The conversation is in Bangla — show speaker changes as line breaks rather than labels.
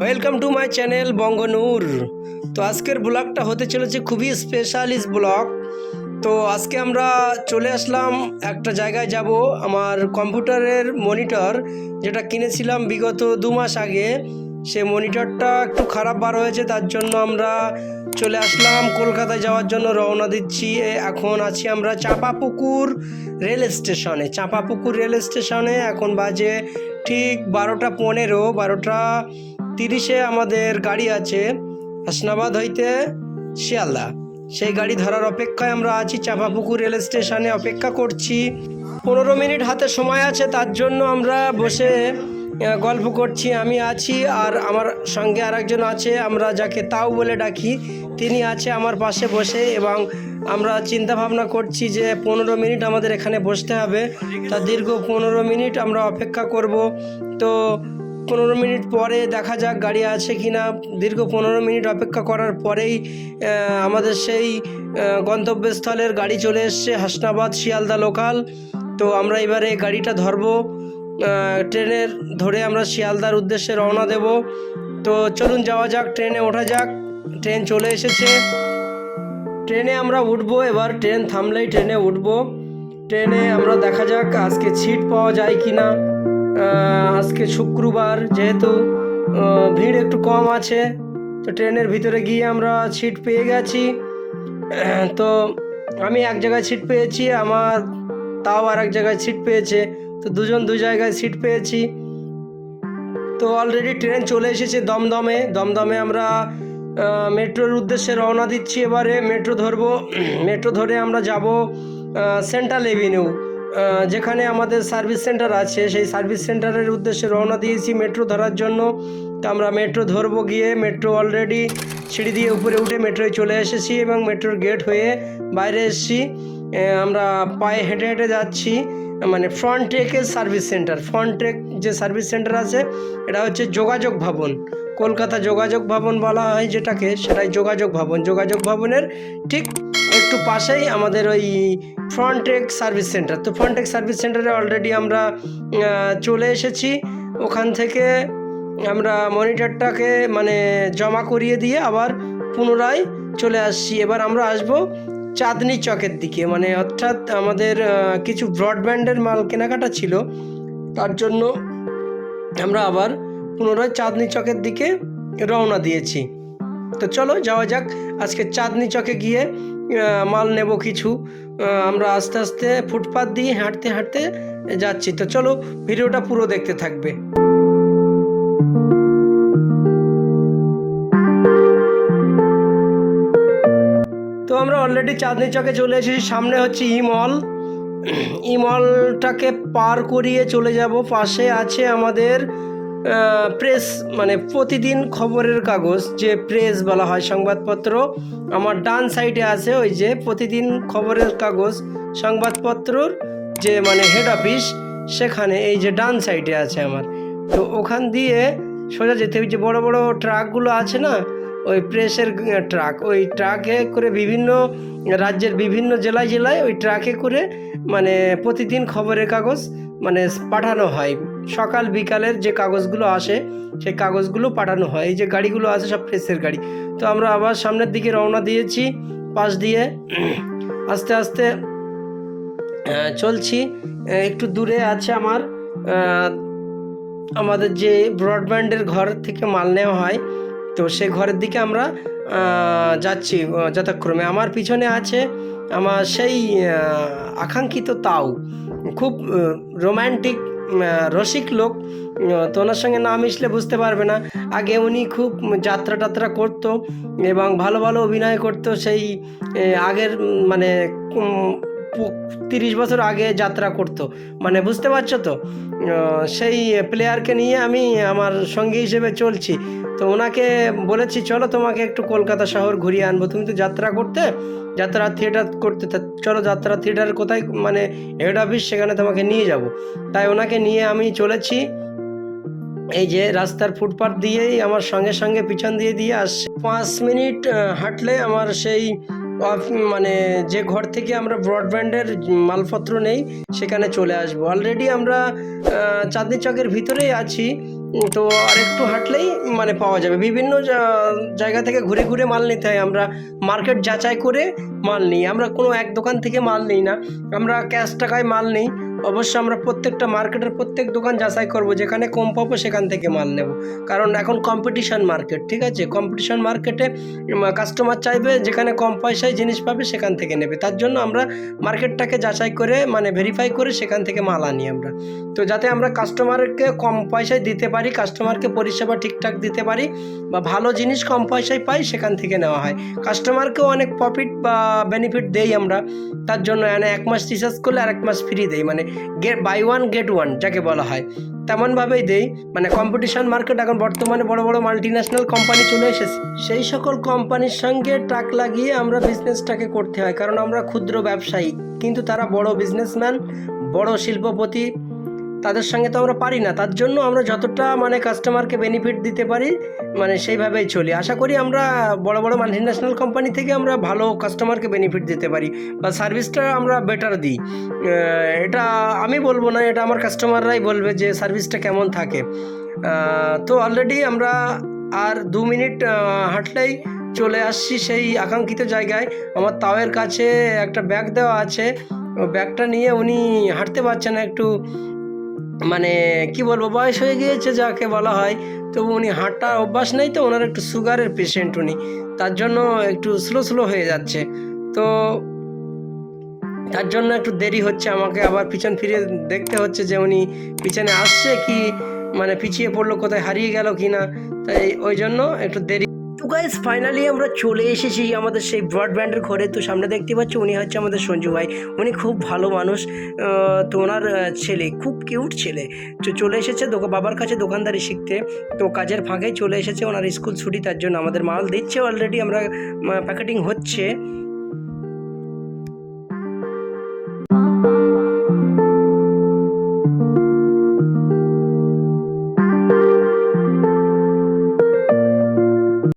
Welcome to my channel Banganoor তো আজকের ব্লগটা হতে চলেছে খুবই স্পেশালিস্ট ব্লগ। তো আজকে আমরা চলে আসলাম একটা জায়গায় যাব, আমার কম্পিউটারের মনিটর যেটা কিনেছিলাম বিগত দু মাস আগে। সে মনিটরটা একটু খারাপ বার হয়েছে, তার জন্য আমরা চলে আসলাম, কলকাতায় যাওয়ার জন্য রওনা দিচ্ছি। এখন আছি আমরা চাঁপাপুকুর রেল স্টেশনে। চাঁপাপুকুর রেল স্টেশনে এখন বাজে ঠিক বারোটা পনেরো, বারোটা তিরিশে আমাদের গাড়ি আছে হাসনাবাদ হইতে শিয়ালদা। সেই গাড়ি ধরার অপেক্ষায় আমরা আছি চাঁপাপুকুর রেল স্টেশনে। অপেক্ষা করছি। পনেরো মিনিট হাতে সময় আছে, তার জন্য আমরা বসে গল্প করছি। আমি আছি আর আমার সঙ্গে আরেকজন আছে, আমরা যাকে তাও বলে ডাকি। তিনি আছে আমার পাশে বসে এবং আমরা চিন্তা ভাবনা করছি যে পনেরো মিনিট আমাদের এখানে বসতে হবে। তা দীর্ঘ পনেরো মিনিট আমরা অপেক্ষা করব। তো পনেরো মিনিট পরে দেখা যাক গাড়ি আছে কি না দীর্ঘ পনেরো মিনিট অপেক্ষা করার পরেই আমাদের সেই গন্তব্যস্থলের গাড়ি চলে এসছে হাসনাবাদ শিয়ালদা লোকাল তো আমরা এবারে গাড়িটা ধরবো ট্রেনের ধরে আমরা শিয়ালদার উদ্দেশ্যে রওনা দেব। তো চলুন যাওয়া যাক, ট্রেনে ওঠা যাক। ট্রেন চলে এসেছে। ট্রেনে আমরা উঠবো, এবার ট্রেন থামলেই ট্রেনে উঠবো। ট্রেনে আমরা দেখা যাক আজকে সিট পাওয়া যায় কি না আজকে শুক্রবার যেহেতু ভিড় একটু কম আছে, তো ট্রেনের ভিতরে গিয়ে আমরা সিট পেয়ে গেছি। তো আমি এক জায়গায় সিট পেয়েছি, আমার তাও আর এক জায়গায় সিট পেয়েছে। তো দুজন দু জায়গায় সিট পেয়েছি। তো অলরেডি ট্রেন চলে এসেছে দমদমে। দমদমে আমরা মেট্রোর উদ্দেশ্যে রওনা দিচ্ছি এবারে। মেট্রো ধরবো। মেট্রো ধরে আমরা যাব সেন্ট্রাল এভিনিউ যেখানে আমাদের সার্ভিস সেন্টার আছে, সেই সার্ভিস সেন্টারের উদ্দেশ্যে রওনা দিয়েছি মেট্রো ধরার জন্য। তো আমরা মেট্রো ধরবো গিয়ে, মেট্রো অলরেডি সিঁড়ি দিয়ে উপরে উঠে মেট্রোয় চলে এসেছি এবং মেট্রোর গেট হয়ে বাইরে এসেছি। আমরা পায়ে হেঁটে হেঁটে যাচ্ছি মানে ফ্রন্ট ট্রেকের সার্ভিস সেন্টার ফ্রন্ট ট্রেক যে সার্ভিস সেন্টার আছে, এটা হচ্ছে যোগাযোগ ভবন। কলকাতা যোগাযোগ ভবন বলা হয় যেটাকে, সেটাই যোগাযোগ ভবন। যোগাযোগ ভবনের ঠিক একটু পাশেই আমাদের ওই ফ্রন্ট ট্রেক সার্ভিস সেন্টার তো ফ্রন্ট ট্রেক সার্ভিস সেন্টারে অলরেডি আমরা চলে এসেছি। ওখান থেকে আমরা মনিটরটাকে মানে জমা করিয়ে দিয়ে আবার পুনরায় চলে আসছি। এবার আমরা আসব চাঁদনি চকের দিকে। মানে অর্থাৎ আমাদের কিছু ব্রডব্যান্ডের মাল কেনাকাটা ছিল। তার জন্য আমরা আবার পুনরায় চাঁদনি চকের দিকে রওনা দিয়েছি। তো চলো যাওয়া যাক, আজকে চাঁদনি চকে গিয়ে মাল নেব কিছু। আমরা আস্তে আস্তে ফুটপাথ দিয়ে হাঁটতে হাঁটতে যাচ্ছি। তো চলো ভিডিওটা পুরো দেখতে থাকবে। তো আমরা অলরেডি চাঁদনি চকে চলে এসেছি। সামনে হচ্ছে ই মল ই মলটাকে পার করিয়ে চলে যাব। পাশে আছে আমাদের প্রেস মানে প্রতিদিন খবরের কাগজ যে প্রেস বলা হয়, সংবাদপত্র, আমার ডান সাইডে আছে ওই যে প্রতিদিন খবরের কাগজ, সংবাদপত্রর যে মানে হেড অফিস সেখানে এই যে ডান সাইডে আছে আমার। তো ওখান দিয়ে সোজা যেতে যে বড় বড় ট্রাকগুলো আছে না, ওই প্রেসের ট্রাক ওই ট্রাকে করে বিভিন্ন রাজ্যের বিভিন্ন জেলায় জেলায় ওই ট্রাকে করে মানে প্রতিদিন খবরের কাগজ মানে পাঠানো হয়। সকাল, বিকালের যে কাগজগুলো আসে, সেই কাগজগুলো পাঠানো হয়। এই যে গাড়িগুলো আছে, সব প্রেসের গাড়ি। তো আমরা আবার সামনের দিকে রওনা দিয়েছি। পাশ দিয়ে আস্তে আস্তে চলছি। একটু দূরে আছে আমার আমাদের যে ব্রডব্যান্ডের ঘর থেকে মাল নেওয়া হয়, তো সে ঘরের দিকে আমরা যাচ্ছি যথাক্রমে। আমার পিছনে আছে আমার সেই আকাঙ্ক্ষিত তাও। খুব রোম্যান্টিক রসিক লোক। তো ওনার সঙ্গে না মিশলে বুঝতে পারবে না। আগে উনি খুব যাত্রা টাত্রা করতো এবং ভালো ভালো অভিনয় করতো সেই আগের মানে তিরিশ বছর আগে যাত্রা করতো। মানে বুঝতে পারছ তো? সেই প্লেয়ারকে নিয়ে আমি আমার সঙ্গী হিসেবে চলছি। তো ওনাকে বলেছি, চলো তোমাকে একটু কলকাতা শহর ঘুরিয়ে আনব। তুমি তো যাত্রা করতে, যাত্রা থিয়েটার করতে চলো যাত্রা থিয়েটার কোথায় মানে হেড অফিস সেখানে তোমাকে নিয়ে যাব। তাই ওনাকে নিয়ে আমি চলেছি। এই যে রাস্তার ফুটপাথ দিয়েই আমার সঙ্গে সঙ্গে পিছন দিয়ে দিয়ে আসছে। পাঁচ মিনিট হাঁটলে আমার সেই মানে যে ঘর থেকে আমরা ব্রডব্যান্ডের মালপত্র নেই, সেখানে চলে আসব। অলরেডি আমরা চাঁদনি চকের ভিতরেই আছি। তো আর একটু হাঁটলেই মানে পাওয়া যাবে। বিভিন্ন জায়গা থেকে ঘুরে ঘুরে মাল নিতে হয়। আমরা মার্কেট যাচাই করে মাল নিই। আমরা কোনো এক দোকান থেকে মাল নিই না। আমরা ক্যাশ টাকায় মাল নিই। অবশ্য আমরা প্রত্যেকটা মার্কেটের প্রত্যেক দোকান যাচাই করব, যেখানে কম পাবো সেখান থেকে মাল নেব। কারণ এখন কম্পিটিশন মার্কেট ঠিক আছে? কম্পিটিশন মার্কেটে কাস্টমার চাইবে, যেখানে কম পয়সায় জিনিস পাবে সেখান থেকে নেবে। তার জন্য আমরা মার্কেটটাকে যাচাই করে মানে ভেরিফাই করে সেখান থেকে মাল আনি আমরা। তো যাতে আমরা কাস্টমারকে কম পয়সায় দিতে পারি কাস্টমারকে পরিষেবা ঠিকঠাক দিতে পারি, বা ভালো জিনিস কম পয়সায় পাই, সেখান থেকে নেওয়া হয়। কাস্টমারকেও অনেক প্রফিট বা বেনিফিট দেই আমরা। তার জন্য এক মাস রিচার্জ করলে আর এক মাস ফ্রি দেই। মানে বাই ওয়ান গেট ওয়ান যাকে বলা হয়। তেমনভাবেই দেই মানে কম্পিটিশন মার্কেট এখন বর্তমানে বড় বড় মাল্টি ন্যাশনাল কোম্পানি চলে এসেছে। সেই সকল কোম্পানির সঙ্গে ট্রাক লাগিয়ে আমরা বিজনেসটাকে করতে হয়, কারণ আমরা ক্ষুদ্র ব্যবসায়ী। কিন্তু তারা বড় বিজনেসম্যান বড় শিল্পপতি তাদের সঙ্গে তো আমরা পারি না। তার জন্য আমরা যতটা মানে কাস্টমারকে বেনিফিট দিতে পারি মানে সেইভাবেই চলি। আশা করি আমরা বড় বড় মাল্টিন্যাশনাল কোম্পানি থেকে আমরা ভালো কাস্টমারকে বেনিফিট দিতে পারি বা সার্ভিসটা আমরা বেটার দিই। এটা আমি বলব না, এটা আমার কাস্টমাররাই বলবে যে সার্ভিসটা কেমন থাকে। তো অলরেডি আমরা আর দু মিনিট হাঁটলেই চলে আসছি সেই আকাঙ্ক্ষিত জায়গায়। আমার তাওয়ের কাছে একটা ব্যাগ দেওয়া আছে। ব্যাগটা নিয়ে উনি হাঁটতে পারছেন না একটু। মানে কি বলব, বয়স হয়ে গিয়েছে যাকে বলা হয়। তো উনি হাঁটা অভ্যাস নেই তো, ওনার একটু সুগারের পেশেন্ট উনি। তার জন্য একটু স্লো স্লো হয়ে যাচ্ছে। তো তার জন্য একটু দেরি হচ্ছে আমাকে। আবার পিছন ফিরে দেখতে হচ্ছে যে উনি পিছনে আসছে কি মানে পিছিয়ে পড়ল, কোথায় হারিয়ে গেল কি না তাই ওই জন্য একটু দেরি তো গাইজ ফাইনালি আমরা চলে এসেছি আমাদের সেই ব্রডব্যান্ডের ঘরে। তো সামনে দেখতে পাচ্ছি, উনি হচ্ছে আমাদের সঞ্জু ভাই। উনি খুব ভালো মানুষ। তো ওনার ছেলে, খুব কিউট ছেলে। তো চলে এসেছে বাবার কাছে দোকানদারি শিখতে। তো কাজের ফাঁকে চলে এসেছে ওনার স্কুল ছুটি, তার জন্য আমাদের মাল দিচ্ছে অলরেডি আমরা প্যাকেটিং হচ্ছে।